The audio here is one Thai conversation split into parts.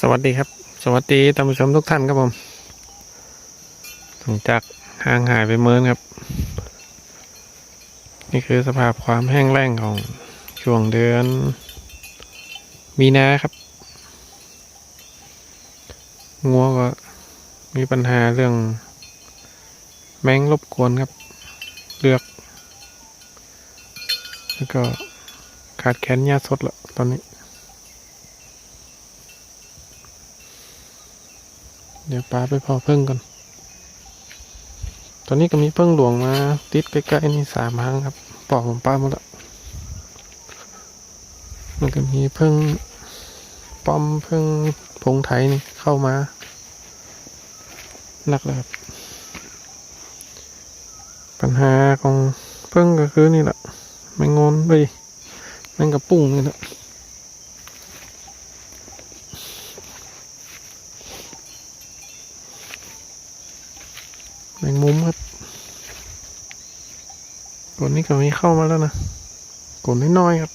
สวัสดีครับ สวัสดีท่านผู้ชมทุกท่านครับผมหลังจากห่างหายไปเมินครับ นี่คือสภาพความแห้งแล้งของช่วงเดือนมีนาครับ งัวก็มีปัญหาเรื่อง แมงรบกวนครับ เลือก แล้วก็ขาดแคลนหญ้าสดละตอนนี้ เดี๋ยวปลาไปพอเพิ่งก่อน ตอนนี้ก็มีเพิ่งหลวงมา ติดใกล้ๆนี่สามหางครับ ปอกของปลาหมดละมันก็มีเพิ่งป้อมเพิ่งพงไทยนี่เข้ามาหนักเลยครับ ปัญหาของเพิ่งก็คือนี่แหละแมงงอนไปแมงกระปุ้งนี่แหละ แมงมุมครับก นนี้ก็มีเข้ามาแล้วนะกนน้อยๆครับ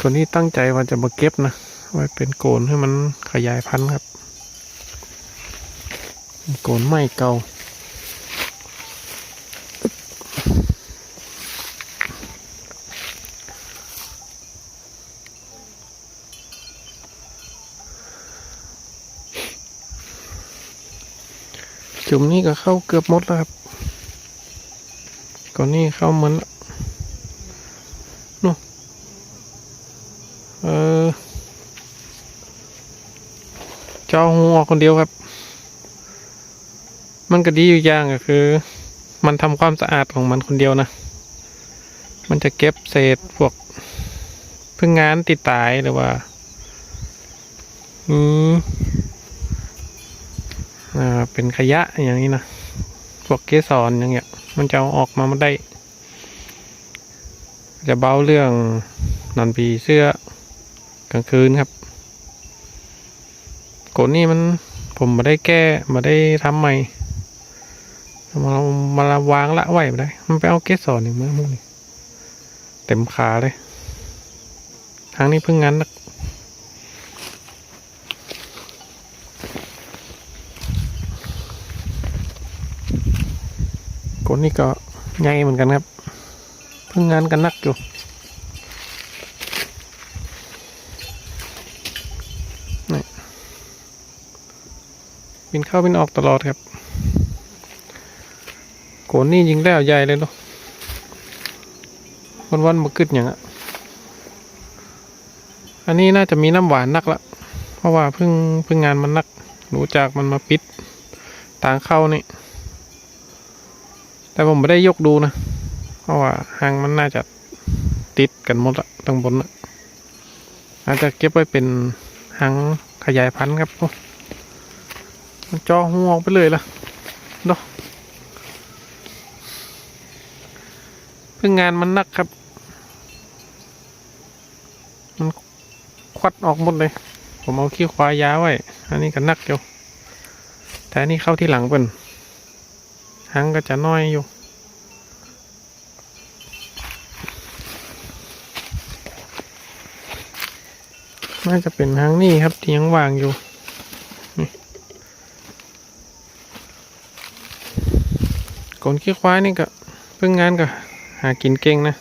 กนนี้ตั้งใจว่าจะมาเก็บนะไว้เป็นโกนให้มันขยายพันธุ์ครับ โกนไม่เก่าจุ่มนี้ก็เข้าเกือบหมดแล้วครับ ก่อนนี้เข้าเหมือนละนู่เออ เจ้าหัวคนเดียวครับ มันก็ดีอยู่อย่างก็คือ มันทำความสะอาดของมันคนเดียวนะ มันจะเก็บเศษพวกพึ่งงานติดตายหรือว่า อืมอ่าเป็นขยะอย่างนี้นะ พวกเกสรอย่างเงี้ย มันจะเอาออกมาไม่ได้ จะเบาเรื่องนอนผีเสื้อกลางคืนครับกฎนี้มันผมมาได้แก้มาได้ทำใหม่มามาละวางละไหวไม่ได้ มันไปเอาเกสรอีกมั้งมึงนี่เต็มขาเลยทางนี้เพิ่งงั้นนะ คนนี้ก็ใหญ่เหมือนกันครับ เพิ่งงานกันนักอยู่นี่บินเข้าบินออกตลอดครับโกนนี่ยิงแล้วใหญ่เลยเนาะวันวันๆมากึดอย่างอะอันนี้น่าจะมีน้ำหวานนักละเพราะว่าเพิ่งเพิ่งงานมันนักรู้จากมันมาปิดทางเข้านี่ แต่ผมไม่ได้ยกดูนะ เพราะว่าหางมันน่าจะติดกันหมดอะตั้งบนอะอาจจะเก็บไว้เป็นหางขยายพันธุ์ครับจ่อหัวออกไปเลยล่ะเนาะเพิ่งงานมันนักครับ มันควัดออกหมดเลย ผมเอาขี้ควายยาไว้ อันนี้ก็นักอยู่แต่อันนี้เข้าที่หลังเป็น หางก็จะน้อยอยู่น่าจะเป็นหางนี่ครับที่ยังวางอยู่นี่กลขี้ควายนี่ก็เพิ่งงานก็หากินเก่งนะ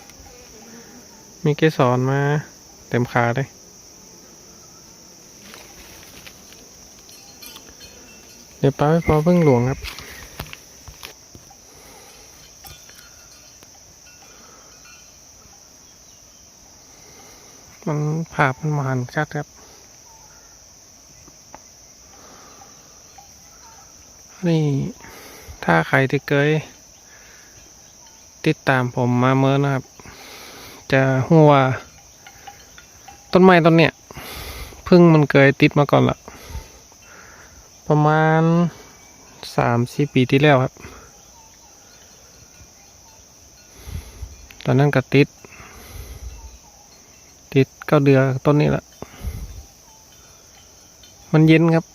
มีเกสรมาเต็มขาเลย เดี๋ยวป้าไปพอเพิ่งหลวงครับ มัน ภาพมันมาหันชัดครับนี่ถ้าใครที่เคยติดตามผมมาเมื่อนะครับ จะหัวต้นไม้ต้นเนี้ยพึ่งมันเคยติดมาก่อนละประมาณสามสี่ปีที่แล้วครับ ตอนนั้นก็ติด ติดเก้าเดือต้นนี้แหละมันเย็นครับ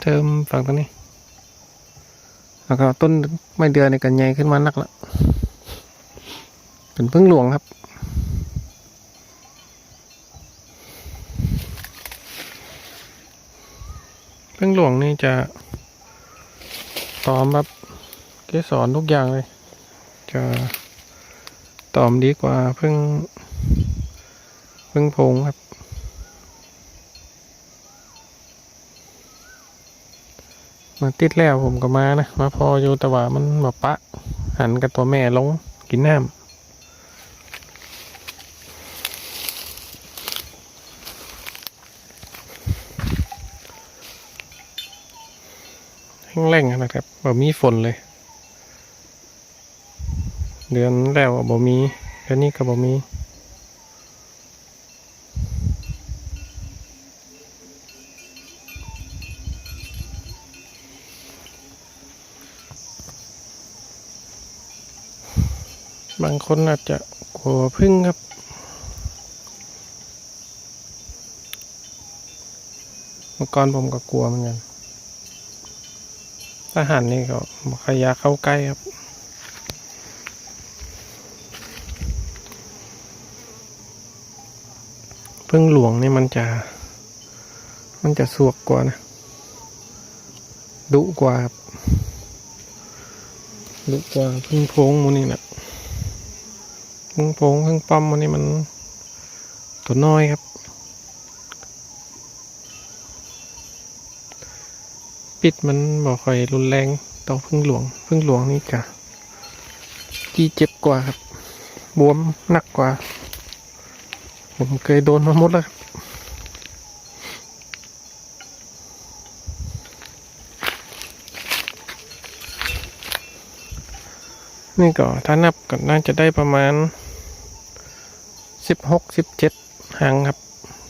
เทอมฝั่งตรงนี้แล้วก็ต้นไม่เดือนนี่กันใหญ่ขึ้นมานักละเป็นพึ่งหลวงครับ พึ่งหลวงนี่จะตอมแบบเกสรทุกอย่างเลย จะตอมดีกว่าพึ่ง พึ่งพงครับ มาติดแล้วผมก็มานะ มาพออยู่แต่ว่ามันแบบปะ หันกับตัวแม่ลงกินน้ำแห้งแรงๆนะครับบ่มีฝนเลย เดือนแล้วอะบ่มีเดือนนี้ก็บ่มี บางคนอาจจะกลัวพึ่งครับ เมื่อก่อนผมก็กลัวเหมือนกันทหารนี่ก็บอกใครอยากเข้าใกล้ครับ พึ่งหลวงนี่มันจะ มันจะสวกกว่านะ ดุกว่าครับดุกว่าพึ่งโพงมูนี่นะ พึ่งโพงพึ่งป้อมวันนี้มันตัวน้อยครับ ปิดมันบ่ค่อยรุนแรงต่อพึ่งหลวง พึ่งหลวงนี่กะจี้เจ็บกว่าครับ บวมหนักกว่า ผมเคยโดนมาหมดแล้วครับนี่ก็ถ้านับก็น่าจะได้ประมาณ สิบหกสิบเจ็ดหางครับ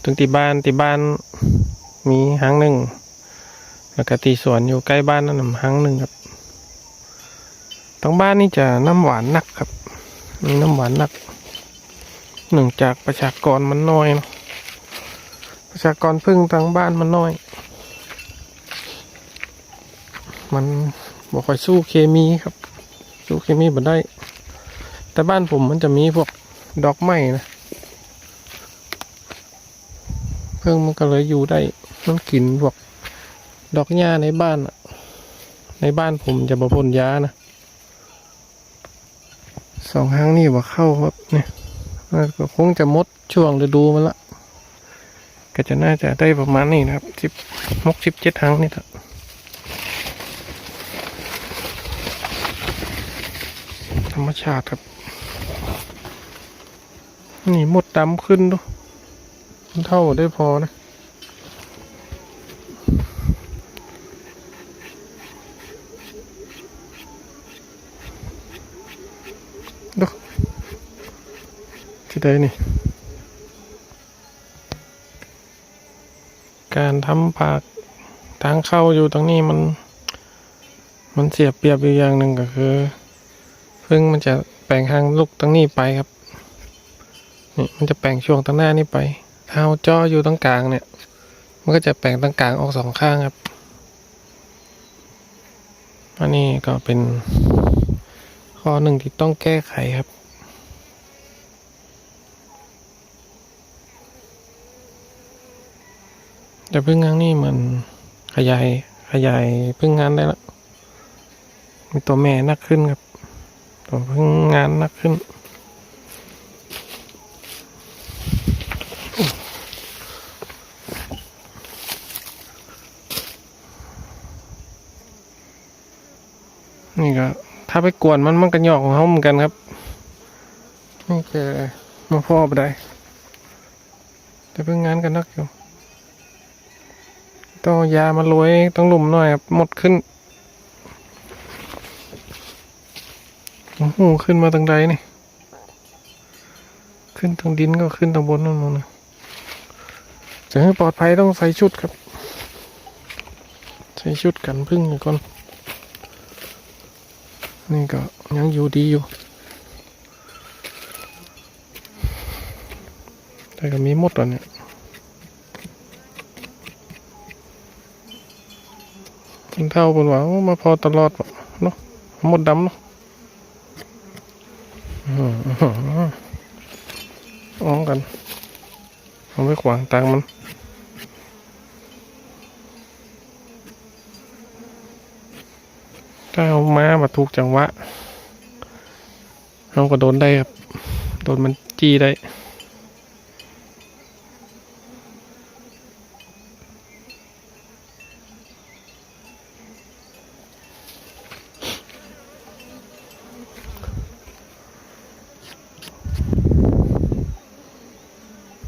ถึงที่บ้านที่บ้านมีหางหนึ่งแล้วก็ตีสวนอยู่ใกล้บ้านนั่นนะหางหนึ่งครับทั้งบ้านนี่จะน้ำหวานนักครับ มีน้ำหวานนักหนึ่งจากประชากรมันน้อยเนะประชากรพึ่งทางบ้านมันน้อย มันบอกค่อยสู้เคมีครับ สู้เคมีบ่ได้ แต่บ้านผมมันจะมีพวกดอกไม้นะ เพิ่งมันก็เลยอยู่ได้ มันกินพวกดอกหญ้าในบ้านอะในบ้านผมจะบ่พ่นยานะสองห้งนี่ว่าเข้าครับเนี่ยก็คงจะหมดช่วงฤดูมันละก็จะน่าจะได้ประมาณนี้นะครับสิบหกสิบเจ็ดห้งนี่แหละธรรมชาติครับ นี่หมดดำขึ้นดูมัน เท่าได้พอนะดูที่ใดนี่ การทำปากทางเข้าอยู่ตรงนี้มัน มันเสียเปรียบอยู่อย่างหนึ่งก็คือพึ่งมันจะแปลงทางลูกตั้งนี้ไปครับ นี่มันจะแปลงช่วงตั้งหน้านี้ไป เอาจออยู่ตรงกลางเนี่ย มันก็จะแปลงตรงกลางออกสองข้างครับอันนี้ก็เป็นข้อหนึ่งที่ต้องแก้ไขครับแต่พึ่งงานนี่มันขยายขยายพึ่งงานได้แล้วมีตัวแม่นักขึ้นครับ ตัวพึ่งงานนักขึ้นก็ ถ้า ไปกวนมันมันก็หยอกของเขาเหมือนกันครับนี่แกมาพ่อไปได้แต่เพิ่งงานกันนักอยู่ต้องยามาโรยต้องหลุมหน่อยครับหมดขึ้นโอ้โหขึ้นมาทางใดนี่ ขึ้นทางดินก็ขึ้นทางบนนั่นนู่นะจะให้ปลอดภัยต้องใส่ชุดครับ ใส่ชุดกันพึ่งก่อน นี่ก็ยังอยู่ดีอยู่ แต่ก็มีหมดแล้วเนี่ยคนเท่าบนว่ามาพอตลอดว่ะเนาะหมดดำเนาะอื้อหืออ้องกันเอาไปขวางตังมัน ถ้าเอามามาถูกจังหวะเราก็โดนได้ครับ โดนมันจี้ได้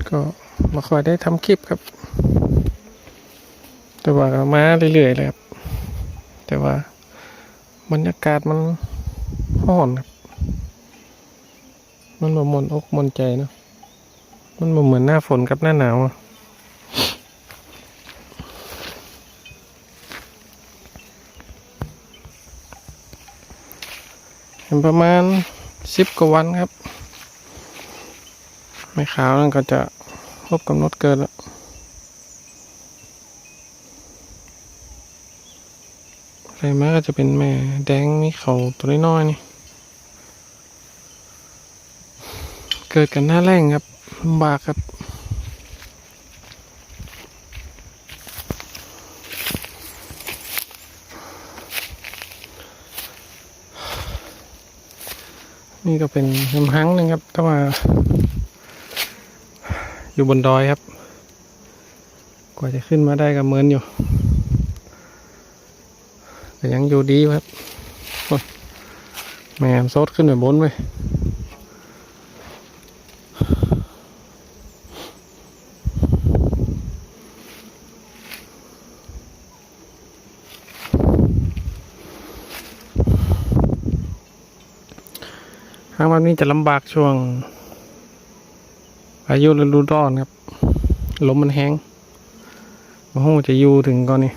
ก็มาคอยได้ทำคลิปครับ แต่ว่าก็มาเรื่อยๆเลยครับ บรรยากาศมันห้อนครับมันบ่มนอกมนใจเนาะมันบ่เหมือนหน้าฝนกับหน้าหนาวอะเห็นประมาณสิบกว่าวันครับ ไม่ขาวนั่นก็จะครบกำหนดเกินแล้ว อะ ไรมาก็จะเป็นแม่แดงมีเขาตัวน้อยๆนี่ เกิดกันหน้าแรงครับลำบากครับนี่ก็เป็นลำหังนึงครับแต่ว่า อยู่บนดอยครับ กว่าจะขึ้นมาได้ก็เหมือนอยู่ แต่ยังอยู่ดีครับ แม่มซดขึ้นไปบนไปทางวันนี้จะลำบากช่วงอายุฤดูร้อนครับ ลมมันแห้งโอ้โหจะอยู่ถึงก่อนนี่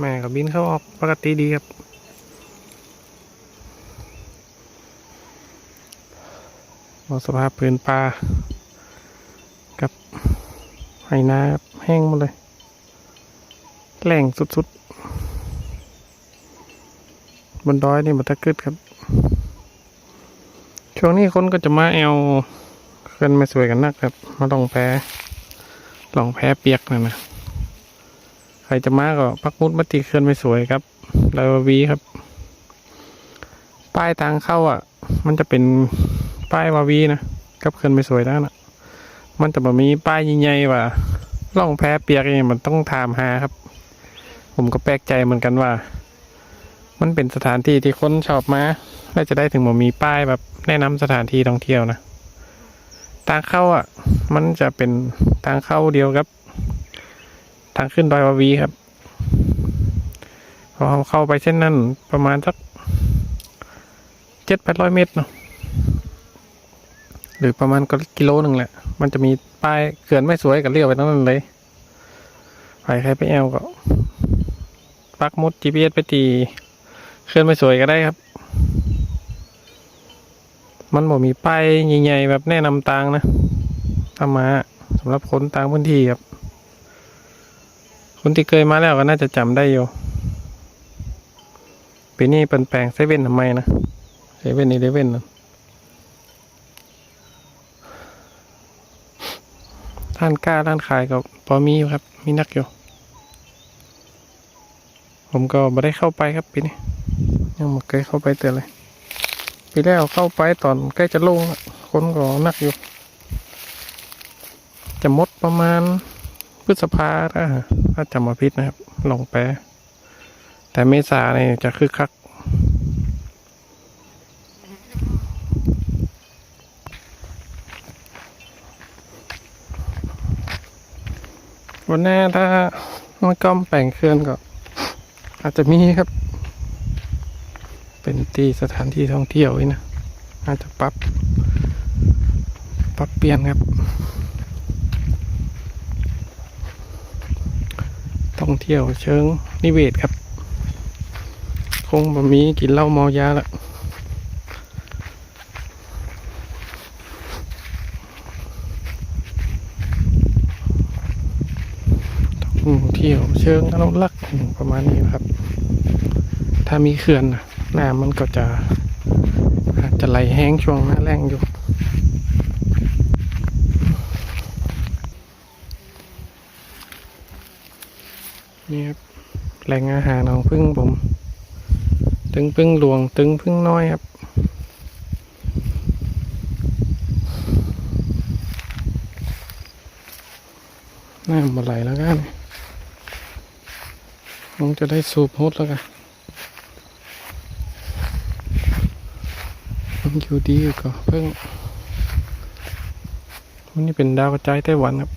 แม่ กับบินเข้าออกปกติดีครับเอาสภาพพื้นป่ากับไหนาแห้งหมดเลยแหล่งสุดๆ บนดอยนี่บันตะกึดครับ ช่วงนี้คนก็จะมาแอวเขื่อนไม่สวยกันนักครับ มาลองแพ้ลองแพ้เปียกนะนะ ใครจะมาก็ปักมุดมตีเขื่อนไม่สวยครับลาววีครับ ป้ายทางเข้าอะ มันจะเป็นป้ายวาวีนะกับเขื่อนไม่สวยแล้วนะมันจะบบมีป้ายใหญ่ๆว่าล่องแพเปียกนี่มันต้องถามหาครับ ผมก็แปลกใจเหมือนกันว่า มันเป็นสถานที่ที่คนชอบมาและจะได้ถึงบ่มีป้ายแบบแนะนำสถานที่ท่องเที่ยวนะทางเข้าอะ มันจะเป็นทางเข้าเดียวครับ ทางขึ้นดอยวาวีครับ พอเราเข้าไปเส้นนั้นประมาณสักเจ็ดแปดร้อยเมตรเนาะหรือประมาณก็กิโลหนึ่งแหละ มันจะมีป้ายเขื่อนไม่สวยกับเลี้ยวไปตรงนั้นเลยใครใครไปแอลก็ปักมุด GPS ไปตีเขื่อนไม่สวยก็ได้ครับ มันบอกมีป้ายใหญ่ๆแบบแนะนำทางนะถ้ามาสำหรับคนต่างพื้นที่ครับ คนที่เคยมาแล้วก็น่าจะจำได้อยู่ปีนี้เปลี่ยนแปลงเซเว่นทำไมนะเซเว่นอีเลเว่นนะร้านกล้าร้านขายก็พอมีอยู่ครับ มีนักอยู่ ผมก็ไม่ได้เข้าไปครับปีนี้ยังไม่เคยเข้าไปเตือนเลยปีแล้วเข้าไปตอนใกล้จะลงคนก็นักอยู่ จะหมดประมาณ พฤษภาถ้าจำมาพิษนะครับ ลงแปแต่เมษาเนี่ยจะคึกคักวันหน้าถ้ามันก้อมแปลงเคลื่อนก็ อาจจะมีครับ เป็นที่สถานที่ท่องเที่ยวนี่นะอาจจะปรับ ปรับเปลี่ยนครับ ท่องเที่ยวเชิงนิเวศครับ คงบะมีกินเหล้าเมายาละท่องเที่ยวเชิงอนุรักษ์ประมาณนี้ครับ ถ้ามีเขื่อนน้ำมันก็จะอาจจะไหลแห้งช่วงหน้าแรงอยู่ นี่ครับแหล่งอาหารของพึ่งผม ตึงพึ่งหลวงตึงพึ่งน้อยครับน้ำมาไหลแล้วกันคงจะได้สูบฮดแล้วกันมันอยู่ดีอยู่ก็เพิ่งวันนี้เป็นดาวกระจายไต้หวันครับ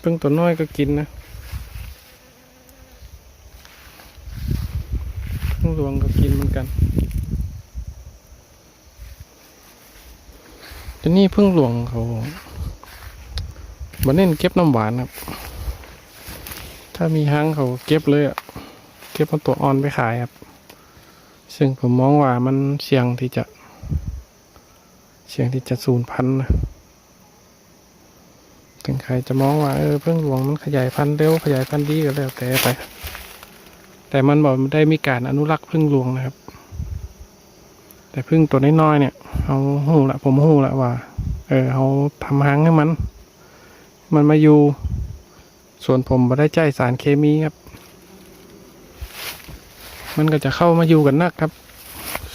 เพิ่งตัวน้อยก็กินนะเพิ่งหลวงก็กินเหมือนกันแต่ นี่พิ่งหลวงเขาบันเน้นเก็บน้ำหวานครับ ถ้ามีห้างเขาเก็บเลยอะเก็บเอาตัวอ่อนไปขายครับ ซึ่งผมมองว่ามันเสี่ยงที่จะ เสี่ยงที่จะสูญพันธุ์นะถึงใครจะมองว่าเออเพิ่งหลวงมันขยายพันธุ์เร็วขยายพันธุ์ดีก็แล้วแต่ไป แต่มันบอกมันได้มีการอนุรักษ์พึ่งหลวงนะครับ แต่พึ่งตัวน้อยๆเนี่ยเอาหูละผมหูละว่า เออเอาทำหางให้มัน มันมาอยู่ ส่วนผมไม่ได้ใจสารเคมีครับ มันก็จะเข้ามาอยู่กันนักครับ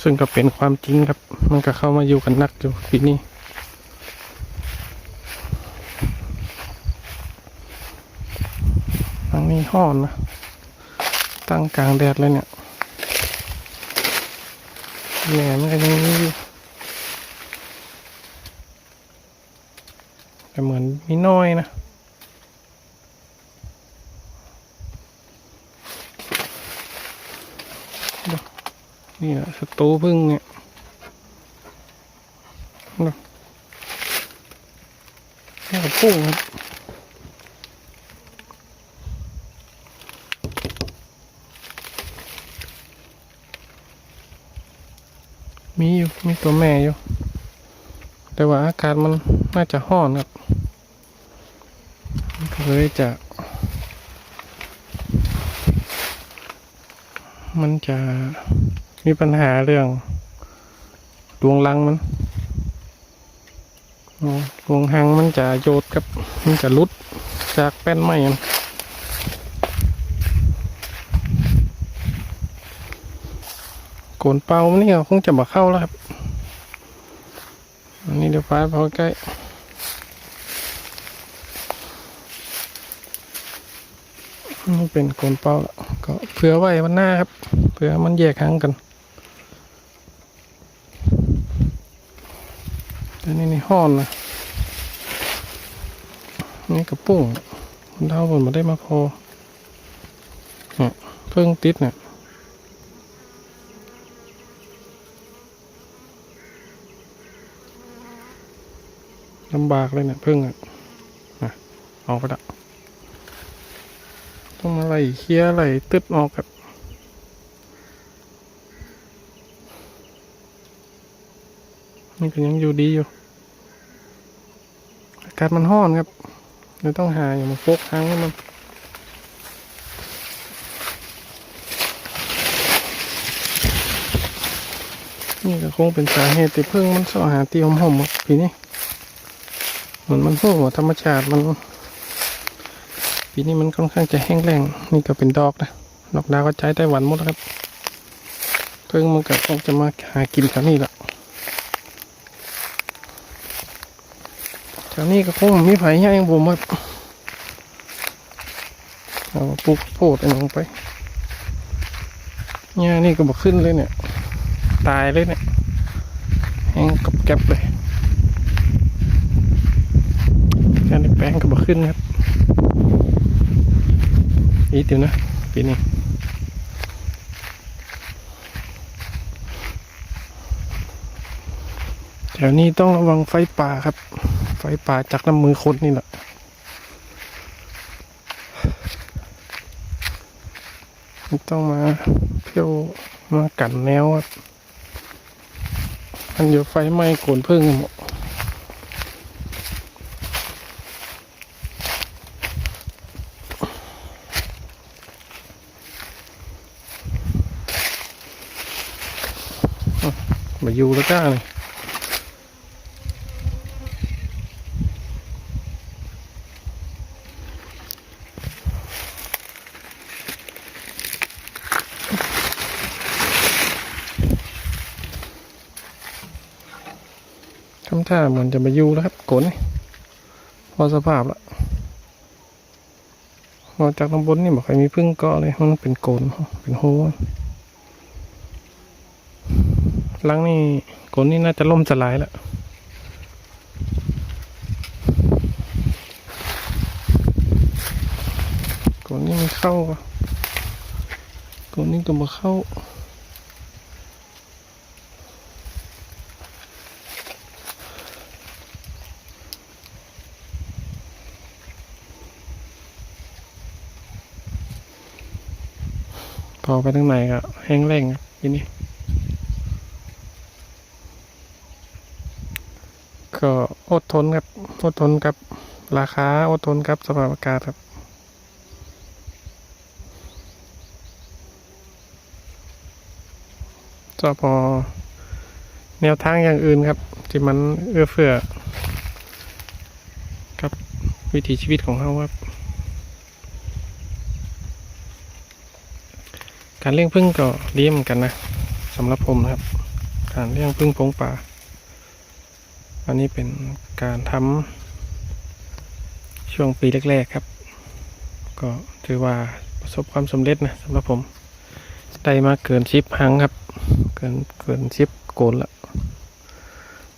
ซึ่งก็เป็นความจริงครับ มันก็เข้ามาอยู่กันนักอยู่ปีนี้ทางนี้ห้อนนะ ตั้งกลางแดดเลยเนี่ย แหนมันก็ยังมีอยู่แต่เหมือนมีน้อยนะนี่แหละสตูพึ่งเนี่ยนี่ก็พุ่งครับ มีอยู่มีตัวแม่อยู่ แต่ว่าอากาศมันน่าจะห้อนครับก็เลยจะ มันจะมีปัญหาเรื่องดวงรังมันดวงหังมันจะโยดกับ มันจะลุดจากแป้นไม้มัน โกนเป่ามันนี่ก็คงจะมาเข้าแล้วครับอันนี้เดี๋ยวฟ้าพอใกล้นี่เป็นโกนเป่าแล้วก็เผื่อไว้วันหน้าครับเผื่อมันแยกหางกันแต่นี่ในห้อนนะนี่กระปุ้งคนเท่ามันมาได้มาพอเนี่ยเพิ่งติดเนี่ย ลำบากเลยเนี่ยพึ่งอะนะออกไปละต้องมาไล่เคลียร์ไล่ตึดออกครับนี่ก็ยังอยู่ดีอยู่ อากาศมันห้อนครับเลยต้องหาอย่างมาโฟกหางให้มันนี่ก็คงเป็นสาเหตุที่พึ่งมันสอหาตีหอมๆครับปีนี้ มือนมันพวกหัวธรรมชาติมันปีนี้มันค่อนข้างจะแห้งแล้งนี่ก็เป็นดอกนะดอกดาวก็ใช้ไต้หวันหมดแล้วครับเพิ่งมันก็คงจะมาหากินแถวนี้แหละแถวนี้ก็คงมีไผ่ย่างผมครับเอามาปลูกโพดอันลงไปเนี่ยนี่ก็บอกขึ้นเลยเนี่ย ตายเลยเนี่ยแห้งกับแก็บเลย การ ในแปลงก็บขึ้นครับอีกเดียวนะปีนี้แถวนี้ต้องระวังไฟป่าครับ ไฟป่าจากน้ำมือคนนี่แหละต้องมาเที่ยวมากันแนวครับมันอยู่ไฟไหม้โกนพึ่งหมด ข้างทำท่าเหมือนจะมายูแล้วครับโขนพอสภาพแล้วนอจากตำบลนี่บอกใครมีพึ่งเกาะเลยมันเป็นโขนเป็นโฮ หลังนี่กนนี่น่าจะล่มสลายแล้วกนนี่ไม่เข้ากนนี่ก็มาเข้าพอไปทางไหนก็แห้งแล้งครับทีนี้ ก็อดทนครับ อดทนกับราคา อดทนกับสภาพอากาศครับก็พอแนวทางอย่างอื่นครับ ที่มันเอื้อเฟื้อกับวิถีชีวิตของเขาครับการเลี้ยงพึ่งก็ดีเหมือนกันนะสำหรับผมนะครับ การเลี้ยงพึ่งพงป่า อันนี้เป็นการทำช่วงปีแรก ๆครับ ก็ถือว่าประสบความสำเร็จนะสำหรับผม ได้มาเกินชิปหังครับ เกินเกินชิปโกนละ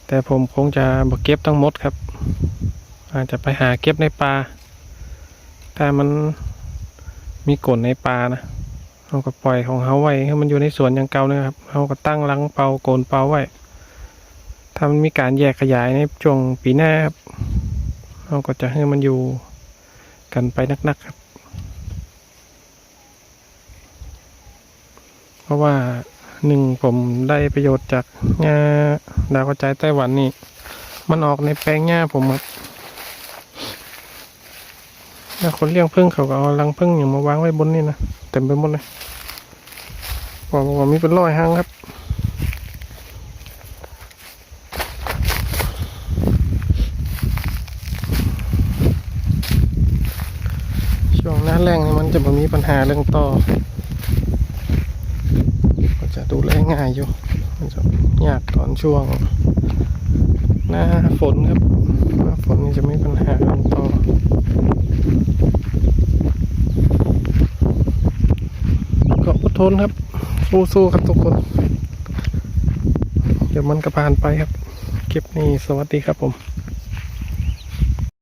แต่ผมคงจะบกเก็บทั้งหมดครับ อาจจะไปหาเก็บในป่าถ้ามันมีกลนในป่านะเราก็ปล่อยของเขาไว้ให้มันอยู่ในสวนอย่างเก่านะครับเราก็ตั้งรังเปาโกนเปาไว้ ถ้ามันมีการแยกขยายในช่วงปีหน้าครับเราก็จะให้มันอยู่กันไปนักๆครับ เพราะว่าหนึ่งผมได้ประโยชน์จากหญ้าดาวกระจายไต้หวันนี่ มันออกในแปลงหญ้าผมครับแล้วคนเลี้ยงพึ่งเขาก็เอารังพึ่งอย่างมาวางไว้บนนี่นะเต็มไปหมดเลยบอกว่ามีเป็นร้อยห้างครับ ช่วงหน้าแรงนี่มันจะไม่มี ปัญหาเรื่องต่อ ก็จะดูแลง่ายอยู่มันจะยากตอนช่วง หน้าฝนครับหน้าฝนนี่จะไม่มีปัญหาเรื่องต่อก็อดทนครับ สู้ๆครับทุกคน เดี๋ยวมันก็ผ่านไปครับ คลิปนี้สวัสดีครับผม